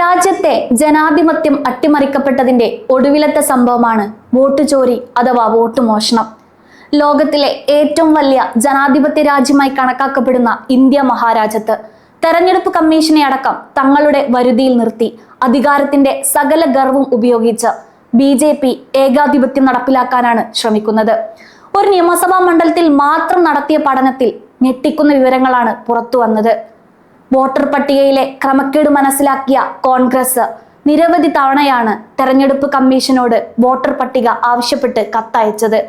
രാജ്യത്തെ ജനാധിപത്യം അട്ടിമറിക്കപ്പെട്ടതിന്റെ ഒടുവിലത്തെ സംഭവമാണ് വോട്ട് ചോരി അഥവാ വോട്ട് മോഷണം. ലോകത്തിലെ ഏറ്റവും വലിയ ജനാധിപത്യ രാജ്യമായി കണക്കാക്കപ്പെടുന്ന ഇന്ത്യ മഹാരാജ്യത്ത് തെരഞ്ഞെടുപ്പ് കമ്മീഷനെ അടക്കം തങ്ങളുടെ വരുതിയിൽ നിർത്തി അധികാരത്തിന്റെ സകല ഗർവും ഉപയോഗിച്ച് ബി ജെ പി ഏകാധിപത്യം നടപ്പിലാക്കാനാണ് ശ്രമിക്കുന്നത്. ഒരു നിയമസഭാ മണ്ഡലത്തിൽ മാത്രം നടത്തിയ പഠനത്തിൽ ഞെട്ടിക്കുന്ന വിവരങ്ങളാണ് പുറത്തു വന്നത്. വോട്ടർ പട്ടികയിലെ ക്രമക്കേട് മനസ്സിലാക്കിയ കോൺഗ്രസ്. നിരവധി തവണയാണ് തെരഞ്ഞെടുപ്പ് കമ്മീഷനോട് വോട്ടർ പട്ടിക ആവശ്യപ്പെട്ട് കത്തയച്ചത്.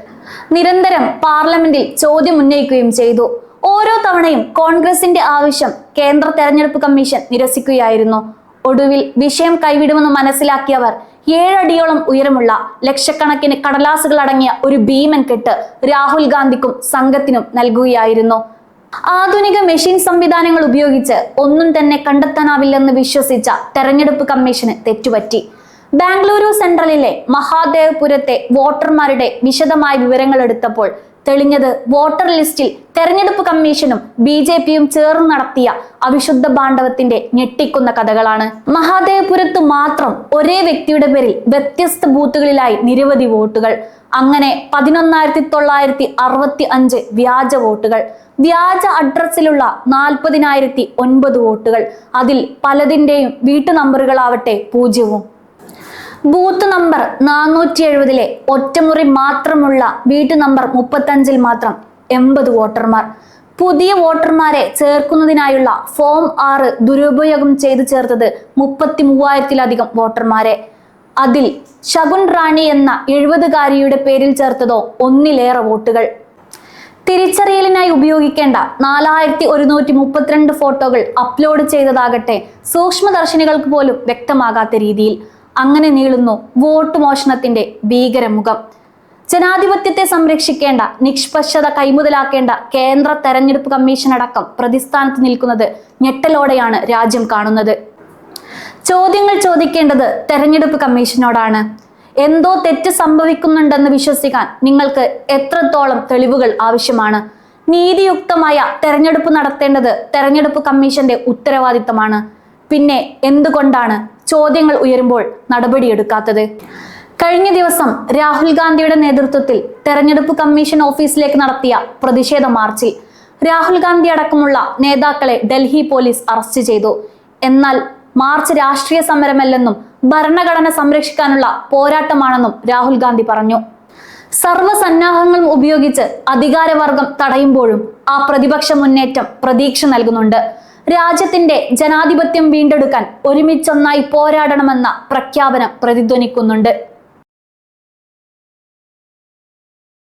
നിരന്തരം പാർലമെന്റിൽ ചോദ്യം ഉന്നയിക്കുകയും ചെയ്തു. ഓരോ തവണയും കോൺഗ്രസിന്റെ ആവശ്യം കേന്ദ്ര തെരഞ്ഞെടുപ്പ് കമ്മീഷൻ നിരസിക്കുകയായിരുന്നു. ഒടുവിൽ വിഷയം കൈവിടുമെന്ന് മനസ്സിലാക്കിയവർ ഏഴടിയോളം ഉയരമുള്ള ലക്ഷക്കണക്കിന് കടലാസുകൾ അടങ്ങിയ ഒരു ഭീമൻ കെട്ട് രാഹുൽ ഗാന്ധിക്കും സംഘത്തിനും നൽകുകയായിരുന്നു. ആധുനിക മെഷീൻ സംവിധാനങ്ങൾ ഉപയോഗിച്ച് ഒന്നും തന്നെ കണ്ടെത്താനാവില്ലെന്ന് വിശ്വസിച്ച തെരഞ്ഞെടുപ്പ് കമ്മീഷന് തെറ്റുപറ്റി. ബാംഗ്ലൂരു സെൻട്രലിലെ മഹാദേവപുരത്തെ വോട്ടർമാരുടെ വിശദമായ വിവരങ്ങൾ എടുത്തപ്പോൾ തെളിഞ്ഞത് വോട്ടർ ലിസ്റ്റിൽ തെരഞ്ഞെടുപ്പ് കമ്മീഷനും ബി ജെ പിയും ചേർന്ന് നടത്തിയ അവിശുദ്ധ ബാണ്ഡവത്തിന്റെ ഞെട്ടിക്കുന്ന കഥകളാണ്. മഹാദേവപുരത്ത് മാത്രം ഒരേ വ്യക്തിയുടെ പേരിൽ വ്യത്യസ്ത ബൂത്തുകളിലായി നിരവധി വോട്ടുകൾ. അങ്ങനെ പതിനൊന്നായിരത്തി തൊള്ളായിരത്തി അറുപത്തി അഞ്ച് വ്യാജ വോട്ടുകൾ വ്യാജ അഡ്രസ്സിലുള്ള നാൽപ്പതിനായിരത്തി ഒൻപത് വോട്ടുകൾ അതിൽ പലതിന്റെയും വീട്ടു നമ്പറുകളാവട്ടെ പൂജ്യവും. ബൂത്ത് നമ്പർ നാനൂറ്റി എഴുപതിലെ ഒറ്റമുറി മാത്രമുള്ള വീട്ടു നമ്പർ മുപ്പത്തഞ്ചിൽ മാത്രം എൺപത് വോട്ടർമാർ. പുതിയ വോട്ടർമാരെ ചേർക്കുന്നതിനായുള്ള ഫോം ആറ് ദുരുപയോഗം ചെയ്തു ചേർത്തത് മുപ്പത്തി മൂവായിരത്തിലധികം വോട്ടർമാരെ. അതിൽ ശകുൻ റാണി എന്ന എഴുപതുകാരിയുടെ പേരിൽ ചേർത്തതോ ഒന്നിലേറെ വോട്ടുകൾ. തിരിച്ചറിയലിനായി ഉപയോഗിക്കേണ്ട നാലായിരത്തി ഒരുന്നൂറ്റി മുപ്പത്തിരണ്ട് ഫോട്ടോകൾ അപ്ലോഡ് ചെയ്തതാകട്ടെ സൂക്ഷ്മദർശിനികൾക്ക് പോലും വ്യക്തമാകാത്ത രീതിയിൽ. അങ്ങനെ നീളുന്നു വോട്ട് മോഷണത്തിന്റെ ഭീകരമുഖം. ജനാധിപത്യത്തെ സംരക്ഷിക്കേണ്ട നിഷ്പക്ഷത കൈമുതലാക്കേണ്ട കേന്ദ്ര തെരഞ്ഞെടുപ്പ് കമ്മീഷൻ അടക്കം പ്രതിസ്ഥാനത്ത് നിൽക്കുന്നത് ഞെട്ടലോടെയാണ് രാജ്യം കാണുന്നത്. ചോദ്യങ്ങൾ ചോദിക്കേണ്ടത് തെരഞ്ഞെടുപ്പ് കമ്മീഷനോടാണ്. എന്തോ തെറ്റ് സംഭവിക്കുന്നുണ്ടെന്ന് വിശ്വസിക്കാൻ നിങ്ങൾക്ക് എത്രത്തോളം തെളിവുകൾ ആവശ്യമാണ്? നീതിയുക്തമായ തെരഞ്ഞെടുപ്പ് നടത്തേണ്ടത് തെരഞ്ഞെടുപ്പ് കമ്മീഷന്റെ ഉത്തരവാദിത്തമാണ്. പിന്നെ എന്തുകൊണ്ടാണ് ചോദ്യങ്ങൾ ഉയരുമ്പോൾ നടപടിയെടുക്കാത്തത്? കഴിഞ്ഞ ദിവസം രാഹുൽ ഗാന്ധിയുടെ നേതൃത്വത്തിൽ തെരഞ്ഞെടുപ്പ് കമ്മീഷൻ ഓഫീസിലേക്ക് നടത്തിയ പ്രതിഷേധ മാർച്ചിൽ രാഹുൽ ഗാന്ധി അടക്കമുള്ള നേതാക്കളെ ഡൽഹി പോലീസ് അറസ്റ്റ് ചെയ്തു. എന്നാൽ മാർച്ച് രാഷ്ട്രീയ സമരമല്ലെന്നും ഭരണഘടന സംരക്ഷിക്കാനുള്ള പോരാട്ടമാണെന്നും രാഹുൽ ഗാന്ധി പറഞ്ഞു. സർവസന്നാഹങ്ങളും ഉപയോഗിച്ച് അധികാരവർഗം തടയുമ്പോഴും ആ പ്രതിപക്ഷ മുന്നേറ്റം പ്രതീക്ഷ നൽകുന്നുണ്ട്. രാജ്യത്തിന്റെ ജനാധിപത്യം വീണ്ടെടുക്കാൻ ഒരുമിച്ചൊന്നായി പോരാടണമെന്ന പ്രഖ്യാപനം പ്രതിധ്വനിക്കുന്നുണ്ട്.